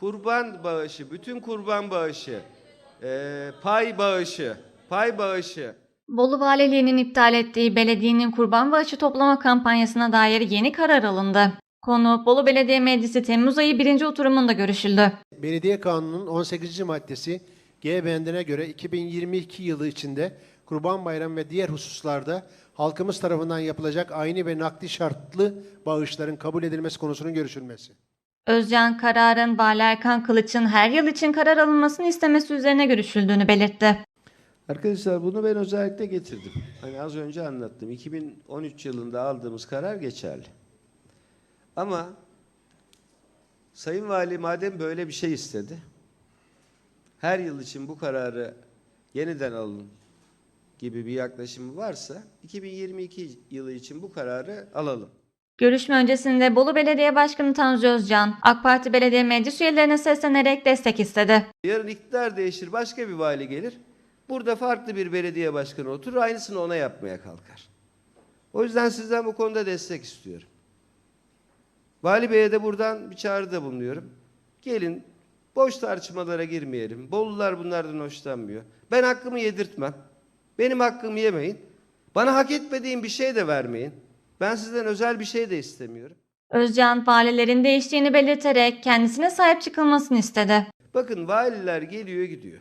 kurban bağışı, bütün kurban bağışı, e, pay bağışı, pay bağışı, Bolu Valiliği'nin iptal ettiği belediyenin kurban bağışı toplama kampanyasına dair yeni karar alındı. Konu Bolu Belediye Meclisi Temmuz ayı birinci oturumunda görüşüldü. Belediye Kanunu'nun 18. maddesi G bendine göre 2022 yılı içinde Kurban Bayramı ve diğer hususlarda halkımız tarafından yapılacak ayni ve nakdi şartlı bağışların kabul edilmesi konusunun görüşülmesi. Özcan kararın Vali Kılıç'ın her yıl için karar alınmasını istemesi üzerine görüşüldüğünü belirtti. Arkadaşlar bunu ben özellikle getirdim. Hani az önce anlattım. 2013 yılında aldığımız karar geçerli. Ama Sayın Vali madem böyle bir şey istedi, her yıl için bu kararı yeniden alın gibi bir yaklaşımı varsa 2022 yılı için bu kararı alalım. Görüşme öncesinde Bolu Belediye Başkanı Tanju Özcan, AK Parti Belediye Meclis üyelerine seslenerek destek istedi. Yarın iktidar değişir, başka bir vali gelir. Burada farklı bir belediye başkanı oturur, aynısını ona yapmaya kalkar. O yüzden sizden bu konuda destek istiyorum. Vali Bey'e de buradan bir çağrıda bulunuyorum. Gelin, boş tartışmalara girmeyelim. Bolular bunlardan hoşlanmıyor. Ben hakkımı yedirtmem. Benim hakkımı yemeyin. Bana hak etmediğim bir şey de vermeyin. Ben sizden özel bir şey de istemiyorum. Özcan, valilerin değiştiğini belirterek kendisine sahip çıkılmasını istedi. Bakın valiler geliyor gidiyor.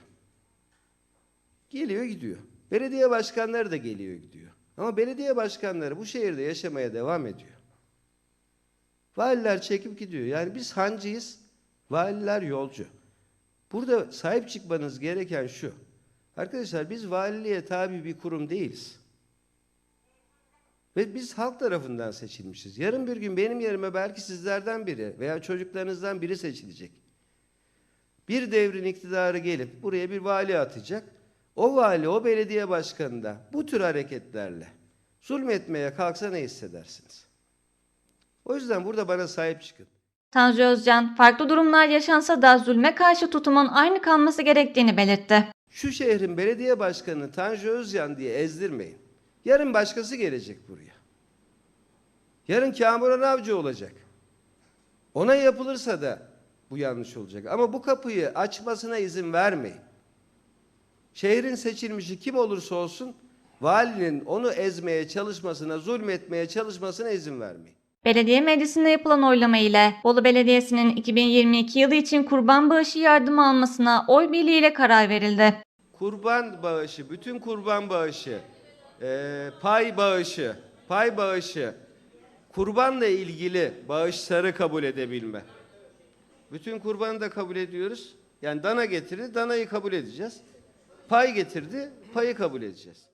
Geliyor gidiyor. Belediye başkanları da geliyor gidiyor. Ama belediye başkanları bu şehirde yaşamaya devam ediyor. Valiler çekip gidiyor. Yani biz hancıyız, valiler yolcu. Burada sahip çıkmanız gereken şu. Arkadaşlar biz valiliğe tabi bir kurum değiliz. Ve biz halk tarafından seçilmişiz. Yarın bir gün benim yerime belki sizlerden biri veya çocuklarınızdan biri seçilecek. Bir devrin iktidarı gelip buraya bir vali atacak. O vali, o belediye başkanı da bu tür hareketlerle zulmetmeye kalksa ne hissedersiniz? O yüzden burada bana sahip çıkın. Tanju Özcan, farklı durumlar yaşansa da zulme karşı tutumun aynı kalması gerektiğini belirtti. Şu şehrin belediye başkanını Tanju Özcan diye ezdirmeyin. Yarın başkası gelecek buraya. Yarın Kamuran Avcı olacak. Ona yapılırsa da bu yanlış olacak. Ama bu kapıyı açmasına izin vermeyin. Şehrin seçilmişi kim olursa olsun valinin onu ezmeye çalışmasına, zulmetmeye çalışmasına izin vermeyin. Belediye meclisinde yapılan oylama ile Bolu Belediyesi'nin 2022 yılı için kurban bağışı yardımı almasına oy birliğiyle karar verildi. kurban bağışı, bütün kurban bağışı, eee, pay bağışı, pay bağışı, kurbanla ilgili bağışları kabul edebilme. Bütün kurbanı da kabul ediyoruz. Yani dana getirdi, danayı kabul edeceğiz. Pay getirdi, payı kabul edeceğiz.